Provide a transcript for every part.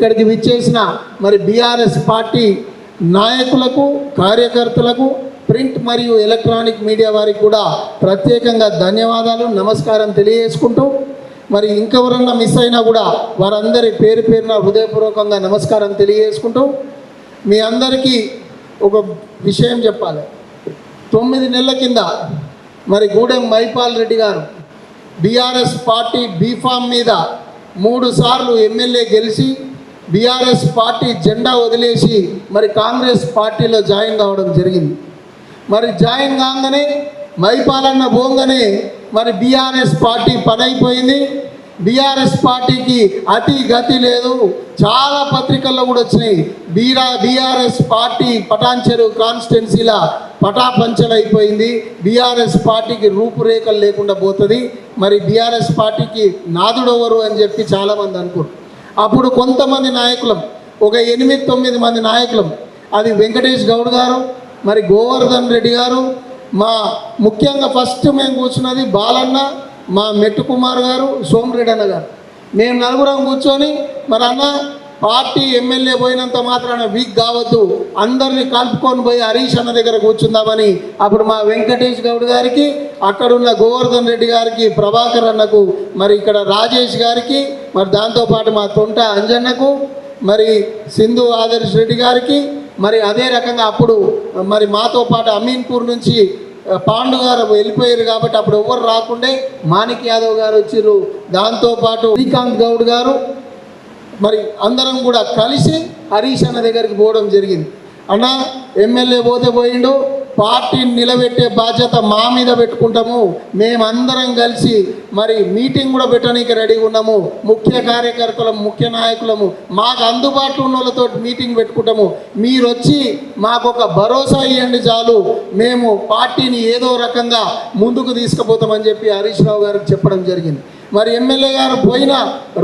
ఇక్కడికి విచ్చేసిన మరి బీఆర్ఎస్ పార్టీ నాయకులకు కార్యకర్తలకు ప్రింట్ మరియు ఎలక్ట్రానిక్ మీడియా వారికి కూడా ప్రత్యేకంగా ధన్యవాదాలు నమస్కారం తెలియజేసుకుంటూ మరి ఇంకెవరన్నా మిస్ అయినా కూడా వారందరి పేరు పేరున హృదయపూర్వకంగా నమస్కారం తెలియజేసుకుంటూ మీ అందరికీ ఒక విషయం చెప్పాలి. తొమ్మిది నెలల కింద మరి గూడెం మైపాల్ రెడ్డి గారు బీఆర్ఎస్ పార్టీ బీఫామ్ మీద మూడు సార్లు ఎమ్మెల్యే గెలిచి బీఆర్ఎస్ పార్టీ జెండా వదిలేసి మరి కాంగ్రెస్ పార్టీలో జాయిన్ కావడం జరిగింది. మరి జాయిన్ కాగానే మైపాలన్న పోగానే మరి బీఆర్ఎస్ పార్టీ పనైపోయింది. బీఆర్ఎస్ పార్టీకి అతి గతి లేదు. చాలా పత్రికల్లో కూడా వచ్చినాయి. బీరా బీఆర్ఎస్ పార్టీ పటాన్చెరు కాన్స్టిట్యున్సీల పటాపంచలైపోయింది. బీఆర్ఎస్ పార్టీకి రూపురేఖలు లేకుండా పోతుంది. మరి బీఆర్ఎస్ పార్టీకి నాదుడెవరు అని చెప్పి చాలామంది అనుకుంటారు అప్పుడు కొంతమంది నాయకులం ఒక ఎనిమిది తొమ్మిది మంది నాయకులం. అది వెంకటేష్ గౌడ్ గారు మరి గోవర్ధన్ రెడ్డి గారు మా ముఖ్యంగా ఫస్ట్ మేము కూర్చున్నది బాలన్న మా మెట్టు కుమార్ గారు సోమరెడ్డి అన్న గారు. మేము నలుగురం కూర్చొని మరి అన్న పార్టీ ఎమ్మెల్యే పోయినంత మాత్రాన వీక్ కావద్దు అందరినీ కలుపుకొని పోయి హరీష్ అన్న దగ్గర కూర్చుందామని అప్పుడు మా వెంకటేష్ గౌడ్ గారికి అక్కడున్న గోవర్ధన్ రెడ్డి గారికి ప్రభాకర్ అన్నకు మరి ఇక్కడ రాజేష్ గారికి మరి దాంతోపాటు మా తొంట అంజన్నకు మరి సింధు ఆదర్శ్ రెడ్డి గారికి మరి అదే రకంగా అప్పుడు మరి మాతో పాటు అమీన్పూర్ నుంచి పాండు గారు వెళ్ళిపోయారు కాబట్టి అప్పుడు ఎవరు రాకుండే మాణిక్ యాదవ్ గారు వచ్చారు దాంతోపాటు శ్రీకాంత్ గౌడ్ గారు మరి అందరం కూడా కలిసి హరీష్ అన్న దగ్గరికి పోవడం జరిగింది. అన్న ఎమ్మెల్యే పోతే పోయిండు. పార్టీని నిలబెట్టే బాధ్యత మా మీద పెట్టుకుంటాము. మేమందరం కలిసి మరి మీటింగ్ కూడా పెట్టడానికి రెడీగా ఉన్నాము. ముఖ్య కార్యకర్తలము ముఖ్య నాయకులము మాకు అందుబాటులో ఉన్న వాళ్ళతో మీటింగ్ పెట్టుకుంటాము. మీరు వచ్చి మాకు ఒక భరోసా ఇవ్వండి చాలు. మేము పార్టీని ఏదో రకంగా ముందుకు తీసుకుపోతామని చెప్పి హరీష్ రావు గారికి చెప్పడం జరిగింది. మరి ఎమ్మెల్యే గారు పోయిన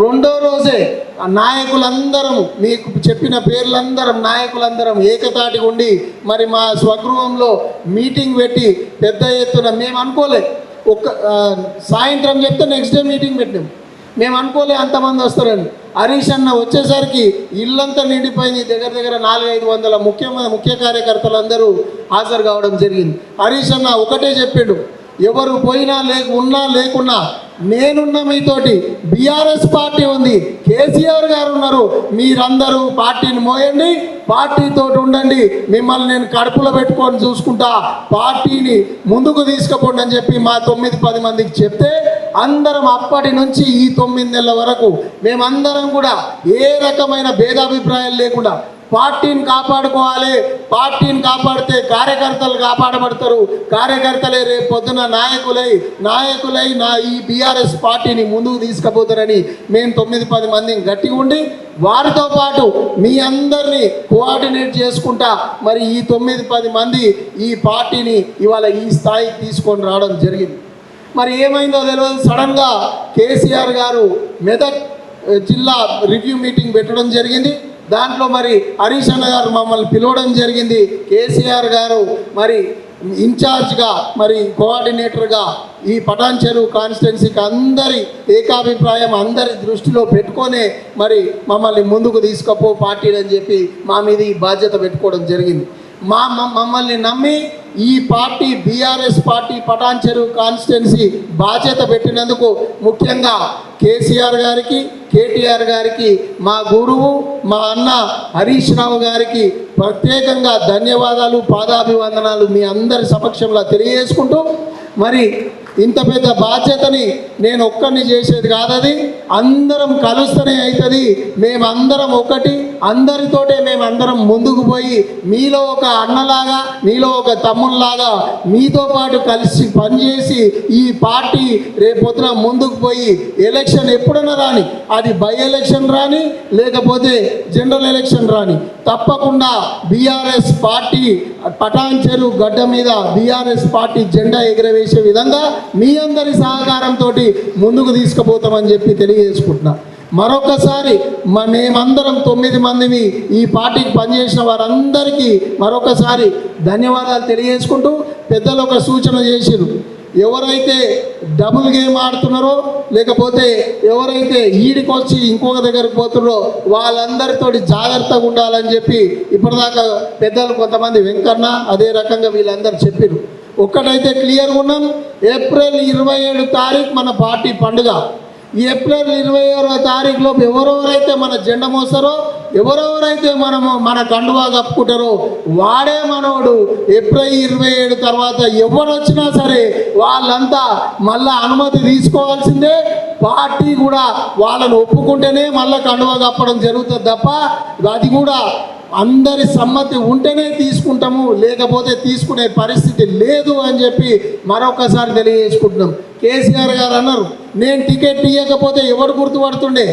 రెండో రోజే ఆ నాయకులందరం మీకు చెప్పిన పేర్లందరం నాయకులందరం ఏకతాటిగా ఉండి మరి మా స్వగృహంలో మీటింగ్ పెట్టి పెద్ద ఎత్తున మేము అనుకోలే. ఒక్క సాయంత్రం చెప్తే నెక్స్ట్ డే మీటింగ్ పెట్టినాం. మేము అనుకోలే అంతమంది వస్తారని. హరీష్ అన్న వచ్చేసరికి ఇల్లంతా నిండిపోయింది. దగ్గర దగ్గర నాలుగైదు వందల ముఖ్య ముఖ్య కార్యకర్తలందరూ హాజరు కావడం జరిగింది. హరీష్ అన్న ఒకటే చెప్పాడు. ఎవరు పోయినా లేక ఉన్నా లేకున్నా నేనున్న మీతోటి బీఆర్ఎస్ పార్టీ ఉంది. కేసీఆర్ గారు ఉన్నారు. మీరందరూ పార్టీని మోయండి పార్టీతో ఉండండి. మిమ్మల్ని నేను కడుపులో పెట్టుకొని చూసుకుంటా. పార్టీని ముందుకు తీసుకుపోండి అని చెప్పి మా తొమ్మిది పది మందికి చెప్తే అందరం అప్పటి నుంచి ఈ తొమ్మిది నెలల వరకు మేమందరం కూడా ఏ రకమైన భేదాభిప్రాయాలు లేకుండా పార్టీని కాపాడుకోవాలి. పార్టీని కాపాడితే కార్యకర్తలు కాపాడబడతారు. కార్యకర్తలే రేపు పొద్దున నాయకులై నాయకులై నా ఈ బీఆర్ఎస్ పార్టీని ముందుకు తీసుకుపోతారని మేము తొమ్మిది పది మందిని గట్టి ఉండి వారితో పాటు మీ అందరినీ కోఆర్డినేట్ చేసుకుంటా మరి ఈ తొమ్మిది పది మంది ఈ పార్టీని ఇవాళ ఈ స్థాయికి తీసుకొని రావడం జరిగింది. మరి ఏమైందో తెలియదు సడన్గా కేసీఆర్ గారు మెదక్ జిల్లా రివ్యూ మీటింగ్ పెట్టడం జరిగింది. దాంట్లో మరి హరీష్ అన్న గారు మమ్మల్ని పిలవడం జరిగింది. కేసీఆర్ గారు మరి ఇన్ఛార్జ్గా మరి కోఆర్డినేటర్గా ఈ పటాన్ చెరువు కాన్స్టిట్యున్సీకి అందరి ఏకాభిప్రాయం అందరి దృష్టిలో పెట్టుకొనే మరి మమ్మల్ని ముందుకు తీసుకపో పార్టీని అని చెప్పి మా మీద ఈ బాధ్యత పెట్టుకోవడం జరిగింది. మా మ- మమ్మల్ని నమ్మి ఈ పార్టీ బీఆర్ఎస్ పార్టీ పటాన్ చెరువు కాన్స్టిట్యున్సీ బాధ్యత పెట్టినందుకు ముఖ్యంగా కేసీఆర్ గారికి కేటీఆర్ గారికి మా గురువు మా అన్న హరీష్ రావు గారికి ప్రత్యేకంగా ధన్యవాదాలు పాదాభివందనాలు మీ అందరి సమక్షంలో తెలియజేసుకుంటూ మరి ఇంత పెద్ద బాధ్యతని నేను ఒక్కరిని చేసేది కాదది. అందరం కలుస్తూనే అవుతుంది మేమందరం ఒకటి అందరితోటే మేమందరం ముందుకు పోయి మీలో ఒక అన్నలాగా మీలో ఒక తమ్ముళ్ళలాగా మీతో పాటు కలిసి పనిచేసి ఈ పార్టీ రేపొద్దున ముందుకు పోయి ఎలక్షన్ ఎప్పుడైనా రాని అది బై ఎలక్షన్ రాని లేకపోతే జనరల్ ఎలక్షన్ రాని తప్పకుండా బీఆర్ఎస్ పార్టీ పటాన్ చెరువు గడ్డ మీద బీఆర్ఎస్ పార్టీ జెండా ఎగరవేసే విధంగా మీ అందరి సహకారంతో ముందుకు తీసుకుపోతామని చెప్పి తెలియజేసుకుంటున్నా. మరొకసారి మ- మేమందరం తొమ్మిది మందిని ఈ పార్టీకి పనిచేసిన వారందరికీ మరొకసారి ధన్యవాదాలు తెలియజేసుకుంటూ పెద్దలు ఒక సూచన చేసిరు ఎవరైతే డబుల్ గేమ్ ఆడుతున్నారో లేకపోతే ఎవరైతే ఈడికొచ్చి ఇంకొక దగ్గరికి పోతున్నారో వాళ్ళందరితో జాగ్రత్తగా ఉండాలని చెప్పి ఇప్పటిదాకా పెద్దలు కొంతమంది వెంకన్న అదే రకంగా వీళ్ళందరూ చెప్పారు ఒక్కటైతే క్లియర్గా ఉన్నాం. ఏప్రిల్ ఇరవై ఏడు తారీఖు మన పార్టీ పండుగ. ఈ ఏప్రిల్ ఇరవై ఆరో తారీఖులో ఎవరెవరైతే మన జెండ మోస్తారో ఎవరెవరైతే మనము మన కండువా కప్పుకుంటారో వాడే మనోడు. ఏప్రిల్ ఇరవై ఏడు తర్వాత ఎవరు వచ్చినా సరే వాళ్ళంతా మళ్ళా అనుమతి తీసుకోవాల్సిందే. పార్టీ కూడా వాళ్ళని ఒప్పుకుంటేనే మళ్ళీ కండువా కప్పడం జరుగుతుంది తప్ప అది కూడా అందరి సమ్మతి ఉంటేనే తీసుకుంటాము లేకపోతే తీసుకునే పరిస్థితి లేదు అని చెప్పి మరొకసారి తెలియజేసుకుంటున్నాం. కేసీఆర్ గారు అన్నారు నేను టికెట్ ఇవ్వకపోతే ఎవరు గుర్తుపడుతుండే?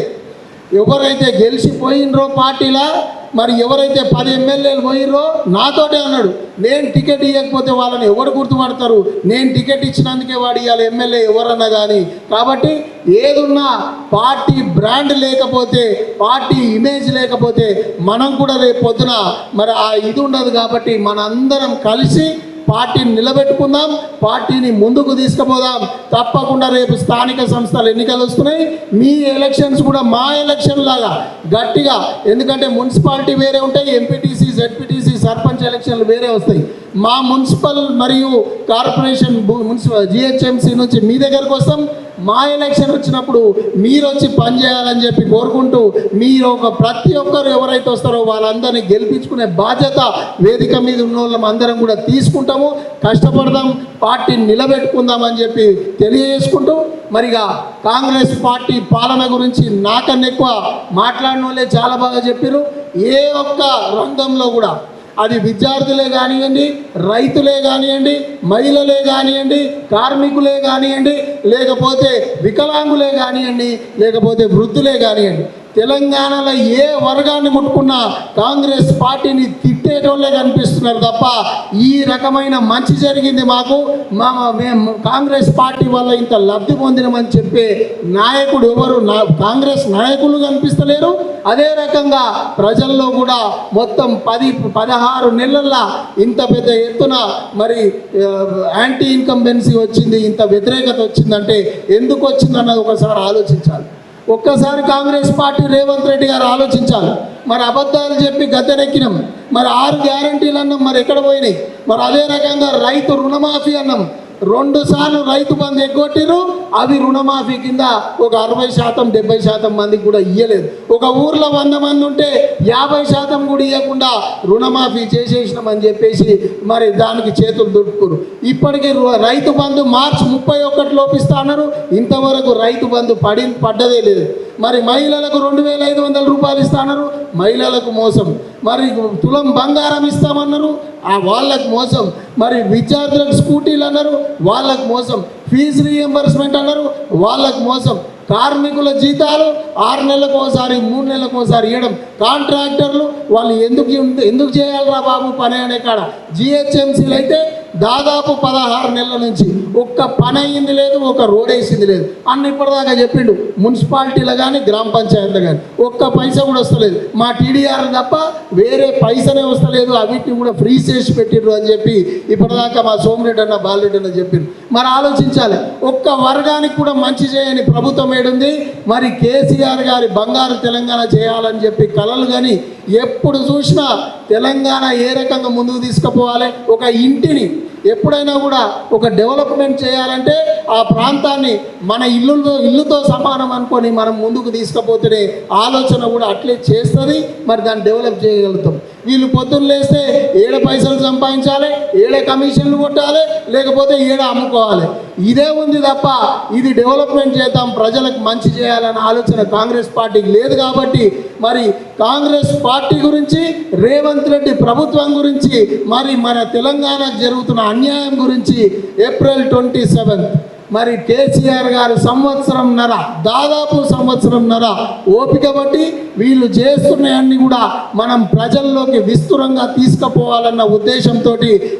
ఎవరైతే గెలిచిపోయినరో పార్టీలా మరి ఎవరైతే పది ఎమ్మెల్యేలు పోయిర్రో నాతోటే అన్నాడు నేను టికెట్ ఇవ్వకపోతే వాళ్ళని ఎవరు గుర్తుపడతారు? నేను టికెట్ ఇచ్చినందుకే వాడు ఇవాళ ఎమ్మెల్యే ఎవరన్నా కానీ కాబట్టి ఏదున్నా పార్టీ బ్రాండ్ లేకపోతే పార్టీ ఇమేజ్ లేకపోతే మనం కూడా రేపు పొద్దున మరి ఆ ఇది ఉండదు కాబట్టి మనందరం కలిసి పార్టీని నిలబెట్టుకుందాం పార్టీని ముందుకు తీసుకుపోదాం. తప్పకుండా రేపు స్థానిక సంస్థలు ఎన్నికలు వస్తున్నాయి. మీ ఎలక్షన్స్ కూడా మా ఎలక్షన్ లాగా గట్టిగా. ఎందుకంటే మున్సిపాలిటీ వేరే ఉంటాయి ఎంపీటీసీ జెడ్పీటీసీ సర్పంచ్ ఎలక్షన్లు వేరే వస్తాయి. మా మున్సిపల్ మరియు కార్పొరేషన్ మున్సిపల్ జిహెచ్ఎంసీ నుంచి మీ దగ్గరకు వస్తాం. మా ఎలక్షన్ వచ్చినప్పుడు మీరు వచ్చి పనిచేయాలని చెప్పి కోరుకుంటూ మీరు ఒక ప్రతి ఒక్కరు ఎవరైతే వస్తారో వాళ్ళందరినీ గెలిపించుకునే బాధ్యత వేదిక మీద ఉన్న వాళ్ళం అందరం కూడా తీసుకుంటాము. కష్టపడదాం పార్టీని నిలబెట్టుకుందామని చెప్పి తెలియజేసుకుంటూ మరిగా కాంగ్రెస్ పార్టీ పాలన గురించి నాకన్నా ఎక్కువ మాట్లాడిన వాళ్ళే చాలా బాగా చెప్పారు ఏ ఒక్క రంగంలో కూడా అది విద్యార్థులే కానివ్వండి రైతులే కానివ్వండి మహిళలే కానివ్వండి కార్మికులే కానివ్వండి లేకపోతే వికలాంగులే కానివ్వండి లేకపోతే వృద్ధులే కానివ్వండి. తెలంగాణలో ఏ వర్గాన్ని ముట్టుకున్నా కాంగ్రెస్ పార్టీని తిట్టేటోళ్ళే కనిపిస్తున్నారు తప్ప ఈ రకమైన మంచి జరిగింది మాకు. మా మేము కాంగ్రెస్ పార్టీ వల్ల ఇంత లబ్ధి పొందినమని చెప్పే నాయకుడు ఎవరు? నా కాంగ్రెస్ నాయకులు కనిపిస్తలేరు. అదే రకంగా ప్రజల్లో కూడా మొత్తం పది పదహారు నెలల్లో ఇంత పెద్ద ఎత్తున మరి యాంటీ ఇన్కంబెన్సీ వచ్చింది ఇంత వ్యతిరేకత వచ్చిందంటే ఎందుకు వచ్చిందన్నది ఒకసారి ఆలోచించాలి. ఒక్కసారి కాంగ్రెస్ పార్టీ రేవంత్ రెడ్డి గారు ఆలోచించాలి. మరి అబద్ధాలు చెప్పి గద్దెనెక్కినాం. మరి ఆరు గ్యారంటీలు అన్నాం మరి ఎక్కడ పోయినాయి? మరి అదే రకంగా రైతు రుణమాఫీ అన్నాం. రెండు సార్లు రైతు బంధు ఎగ్గొట్టిరు అవి రుణమాఫీ కింద ఒక అరవై శాతం డెబ్బై శాతం మందికి కూడా ఇయ్యలేదు. ఒక ఊర్లో వంద మంది ఉంటే యాభై శాతం కూడా ఇవ్వకుండా రుణమాఫీ చేసేసినామని చెప్పేసి మరి దానికి చేతులు దుడుకురు ఇప్పటికీ రు- రైతు బంధు మార్చి ముప్పై ఒకటి లోపిస్తా అన్నారు. ఇంతవరకు రైతు బంధు పడి పడ్డదే లేదు. మరి మహిళలకు రెండు వేల ఐదు వందల రూపాయలు ఇస్తాన్నారు మహిళలకు మోసం. మరి తులం బంగారం ఇస్తామన్నారు. ఆ వాళ్ళకు మోసం. మరి విద్యార్థులకు స్కూటీలు అన్నారు. వాళ్ళకు మోసం. ఫీజు రీఎంబర్స్మెంట్ అన్నారు. వాళ్ళకు మోసం. కార్మికుల జీతాలు ఆరు నెలలకు ఒకసారి మూడు నెలలకు ఒకసారి ఇవ్వడం. కాంట్రాక్టర్లు వాళ్ళు ఎందుకు ఇన్- ఎందుకు చేయాలరా బాబు పని అనే కాడ? జిహెచ్ఎంసీలు అయితే దాదాపు పదహారు నెలల నుంచి ఒక్క పని అయింది లేదు ఒక రోడ్ వేసింది లేదు. అన్న ఇప్పటిదాకా చెప్పిండు మున్సిపాలిటీలో కానీ గ్రామ పంచాయతీలో కానీ ఒక్క పైసా కూడా వస్తలేదు. మా టీడీఆర్ తప్ప వేరే పైసనే వస్తలేదు అవిటిని కూడా ఫ్రీ చేసి పెట్టిండ్రు అని చెప్పి ఇప్పటిదాకా మా సోమిరెడ్డి అన్న బాలరెడ్డి అన్న చెప్పిండు. మరి ఆలోచించాలి ఒక్క వర్గానికి కూడా మంచి చేయని ప్రభుత్వం ఏడుంది మరి కేసీఆర్ గారి బంగారు తెలంగాణ చేయాలని చెప్పి కలలు కానీ ఎప్పుడు చూసినా తెలంగాణ ఏ రకంగా ముందుకు తీసుకుపోవాలి? ఒక ఇంటిని ఎప్పుడైనా కూడా ఒక డెవలప్మెంట్ చేయాలంటే ఆ ప్రాంతాన్ని మన ఇల్లుతో ఇల్లుతో సమానం అనుకొని మనం ముందుకు తీసుకపోతేనే ఆలోచన కూడా అట్లే చేస్తుంది. మరి దాన్ని డెవలప్ చేయగలుగుతాం. వీళ్ళు పొద్దున్న లేస్తే ఏడ పైసలు సంపాదించాలి ఏడ కమిషన్లు కొట్టాలి లేకపోతే ఏడ అమ్ముకోవాలి. ఇదే ఉంది తప్ప ఇది డెవలప్మెంట్ చేద్దాం ప్రజలకు మంచి చేయాలనే ఆలోచన కాంగ్రెస్ పార్టీకి లేదు కాబట్టి మరి కాంగ్రెస్ పార్టీ గురించి రేవంత్ రెడ్డి ప్రభుత్వం గురించి మరి మన తెలంగాణకు జరుగుతున్న అన్యాయం గురించి ఏప్రిల్ ట్వంటీ సెవెంత్. మరి కేసీఆర్ గారు సంవత్సరంన్నర దాదాపు సంవత్సరంన్నర ఓపిక బట్టి వీళ్ళు చేస్తున్నాయన్నీ కూడా మనం ప్రజల్లోకి విస్తృతంగా తీసుకుపోవాలన్న ఉద్దేశంతో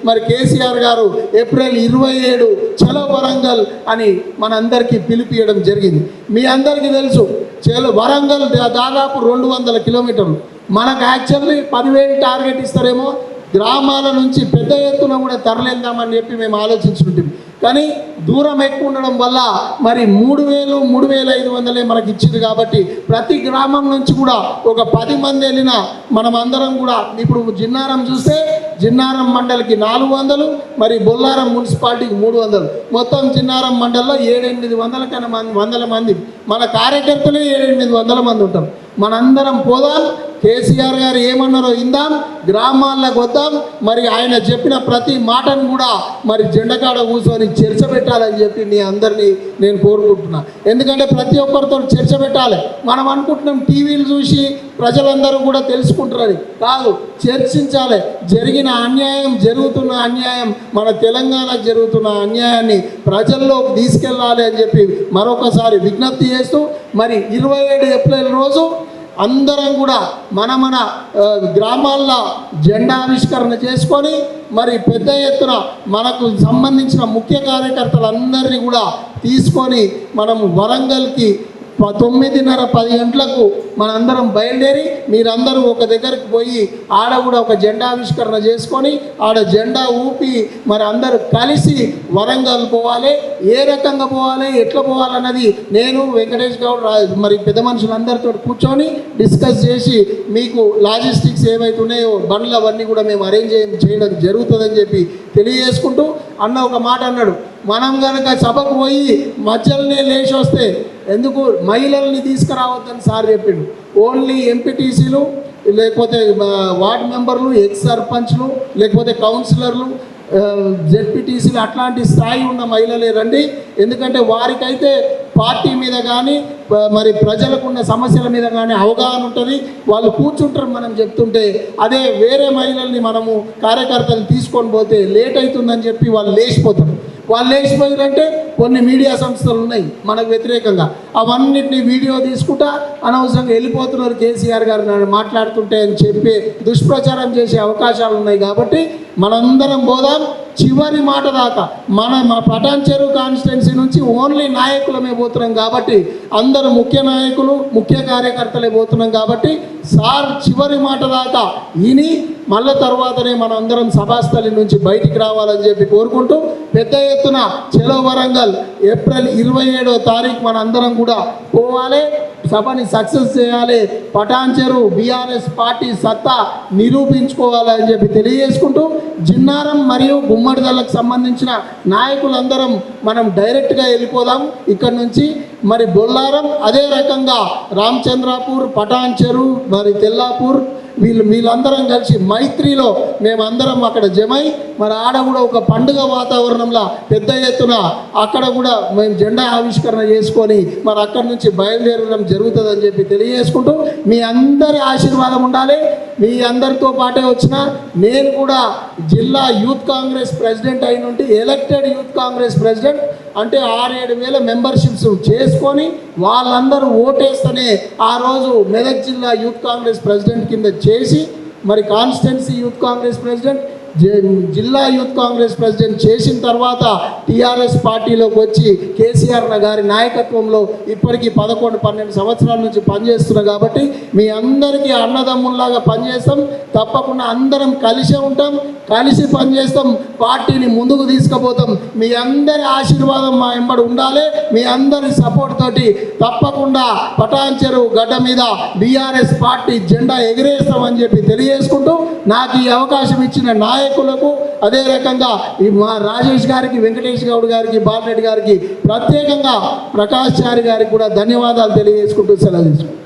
మరి కేసీఆర్ గారు ఏప్రిల్ ఇరవై ఏడు చలో వరంగల్ అని మనందరికీ పిలిపియడం జరిగింది. మీ అందరికీ తెలుసు చలో వరంగల్ దాదాపు రెండు వందల కిలోమీటర్లు. మనకు యాక్చువల్లీ పదివేలు టార్గెట్ ఇస్తారేమో గ్రామాల నుంచి పెద్ద ఎత్తున కూడా తరలేద్దామని చెప్పి మేము ఆలోచించుకుంటాం కానీ దూరం ఎక్కువ ఉండడం వల్ల మరి మూడు వేలు మూడు వేల ఐదు వందలే మనకి ఇచ్చింది కాబట్టి ప్రతి గ్రామం నుంచి కూడా ఒక పది మంది వెళ్ళిన మనం అందరం కూడా ఇప్పుడు జిన్నారం చూస్తే జిన్నారం మండలికి నాలుగు వందలు మరి బొల్లారం మున్సిపాలిటీకి మూడు వందలు. మొత్తం జిన్నారం మండలిలో ఏడెనిమిది వందల కన్నా మంది వందల మంది. మన కార్యకర్తలే ఏడెనిమిది వందల మంది ఉంటాం. మనందరం పోదాం. కేసీఆర్ గారు ఏమన్నారో ఇందాం గ్రామాలకు వద్దాం. మరి ఆయన చెప్పిన ప్రతి మాటను కూడా మరి జెండకాడ కూర్చొని చర్చ పెట్టాలని చెప్పి మీ అందరినీ నేను కోరుకుంటున్నా. ఎందుకంటే ప్రతి ఒక్కరితో చర్చ పెట్టాలి. మనం అనుకుంటున్నాం టీవీలు చూసి ప్రజలందరూ కూడా తెలుసుకుంటారని కాదు చర్చించాలి. జరిగిన అన్యాయం జరుగుతున్న అన్యాయం మన తెలంగాణకు జరుగుతున్న అన్యాయాన్ని ప్రజల్లోకి తీసుకెళ్ళాలి అని చెప్పి మరొకసారి విజ్ఞప్తి చేస్తూ మరి ఇరవై ఏడు ఏప్రిల్ రోజు అందరం కూడా మన మన గ్రామాల్లో జెండా ఆవిష్కరణ చేసుకొని మరి పెద్ద ఎత్తున మనకు సంబంధించిన ముఖ్య కార్యకర్తలందరినీ కూడా తీసుకొని మనం వరంగల్కి తొమ్మిదిన్నర పది గంటలకు మనందరం బయలుదేరి మీరందరూ ఒక దగ్గరికి పోయి ఆడ కూడా ఒక జెండా ఆవిష్కరణ చేసుకొని ఆడ జెండా ఊపి మరి అందరూ కలిసి వరంగల్ పోవాలి. ఏ రకంగా పోవాలి? ఎట్లా పోవాలన్నది నేను వెంకటేష్ గౌడ్ మరి పెద్ద మనుషులందరితో కూర్చొని డిస్కస్ చేసి మీకు లాజిస్టిక్స్ ఏవైతే ఉన్నాయో బండ్లు అవన్నీ కూడా మేము అరేంజ్ చేయడం జరుగుతుందని చెప్పి తెలియజేసుకుంటూ అన్న ఒక మాట అన్నాడు. మనం కనుక సభకు పోయి మధ్యలోనే లేచి వస్తే ఎందుకు మహిళల్ని తీసుకురావద్దని సార్ చెప్పిండు. ఓన్లీ ఎంపీటీసీలు లేకపోతే వార్డు వార్డ్ మెంబర్లు ఎక్స్ సర్పంచ్లు లేకపోతే కౌన్సిలర్లు జెడ్పీటీసీలు అట్లాంటి స్థాయి ఉన్న మహిళలే రండి. ఎందుకంటే వారికైతే పార్టీ మీద కానీ మరి ప్రజలకు ఉన్న సమస్యల మీద కానీ అవగాహన ఉంటుంది. వాళ్ళు కూర్చుంటారు మనం చెప్తుంటే. అదే వేరే మహిళల్ని మనము కార్యకర్తలు తీసుకొని పోతే లేట్ అవుతుందని చెప్పి వాళ్ళు లేచిపోతారు. వాళ్ళు లేచిపోయారంటే కొన్ని మీడియా సంస్థలు ఉన్నాయి మనకు వ్యతిరేకంగా. అవన్నిటిని వీడియో తీసుకుంటా అనవసరంగా వెళ్ళిపోతున్నారు కేసీఆర్ గారు మాట్లాడుతుంటే అని చెప్పి దుష్ప్రచారం చేసే అవకాశాలు ఉన్నాయి కాబట్టి మనందరం పోదాం. చివరి మాట దాకా మన మా పటాన్ చెరువు కాన్స్టిట్యున్సీ నుంచి ఓన్లీ నాయకులమే పోతున్నాం కాబట్టి అందరు ముఖ్య నాయకులు ముఖ్య కార్యకర్తలే పోతున్నాం కాబట్టి సార్ చివరి మాట దాకా విని మళ్ళీ తర్వాతనే మనం అందరం సభాస్థలి నుంచి బయటికి రావాలని చెప్పి కోరుకుంటూ పెద్ద ఎత్తున చెలో వరంగల్ ఏప్రిల్ ఇరవై ఏడో తారీఖు మన అందరం కూడా పోవాలి. సభని సక్సెస్ చేయాలి. పటాన్ చెరువు బీఆర్ఎస్ పార్టీ సత్తా నిరూపించుకోవాలని చెప్పి తెలియజేసుకుంటూ జిన్నారం మరియు గుమ్మడిదలకు సంబంధించిన నాయకులందరం మనం డైరెక్ట్గా వెళ్ళిపోదాం. ఇక్కడ నుంచి మరి బొల్లారం అదే రకంగా రామచంద్రాపూర్ పటాన్ చెరువు మరి తెల్లాపూర్ వీళ్ళు వీళ్ళందరం కలిసి మైత్రిలో మేమందరం అక్కడ జమై మరి ఆడ కూడా ఒక పండుగ వాతావరణంలో పెద్ద ఎత్తున అక్కడ కూడా మేము జెండా ఆవిష్కరణ చేసుకొని మరి అక్కడి నుంచి బయలుదేరడం జరుగుతుందని చెప్పి తెలియజేసుకుంటూ మీ అందరి ఆశీర్వాదం ఉండాలి. మీ అందరితో పాటే వచ్చిన నేను కూడా జిల్లా యూత్ కాంగ్రెస్ ప్రెసిడెంట్ అయినంటే ఎలక్టెడ్ యూత్ కాంగ్రెస్ ప్రెసిడెంట్ అంటే ఆరేడు వేల మెంబర్షిప్స్ చేసుకొని వాళ్ళందరూ ఓటేస్తేనే ఆ రోజు మెదక్ జిల్లా యూత్ కాంగ్రెస్ ప్రెసిడెంట్ కింద చేసి మరి కాన్స్టిట్యున్సీ యూత్ కాంగ్రెస్ ప్రెసిడెంట్ జిల్లా యూత్ కాంగ్రెస్ ప్రెసిడెంట్ చేసిన తర్వాత టీఆర్ఎస్ పార్టీలోకి వచ్చి కేసీఆర్ గారి నాయకత్వంలో ఇప్పటికీ పదకొండు పన్నెండు సంవత్సరాల నుంచి పనిచేస్తున్నా కాబట్టి మీ అందరికీ అన్నదమ్ముల్లాగా పనిచేస్తాం. తప్పకుండా అందరం కలిసే ఉంటాం. కలిసి పనిచేస్తాం. పార్టీని ముందుకు తీసుకుపోతాం. మీ అందరి ఆశీర్వాదం మా వెంబడి ఉండాలి. మీ అందరి సపోర్ట్ తోటి తప్పకుండా పటాన్ చెరువు గడ్డ మీద బీఆర్ఎస్ పార్టీ జెండా ఎగిరేస్తామని చెప్పి తెలియజేసుకుంటూ నాకు ఈ అవకాశం ఇచ్చిన నాయకులకు అదే రకంగా ఈ మా రాజేష్ గారికి వెంకటేష్ గౌడ్ గారికి బాలరెడ్డి గారికి ప్రత్యేకంగా ప్రకాష్ చారి గారికి కూడా ధన్యవాదాలు తెలియజేసుకుంటూ సెలవు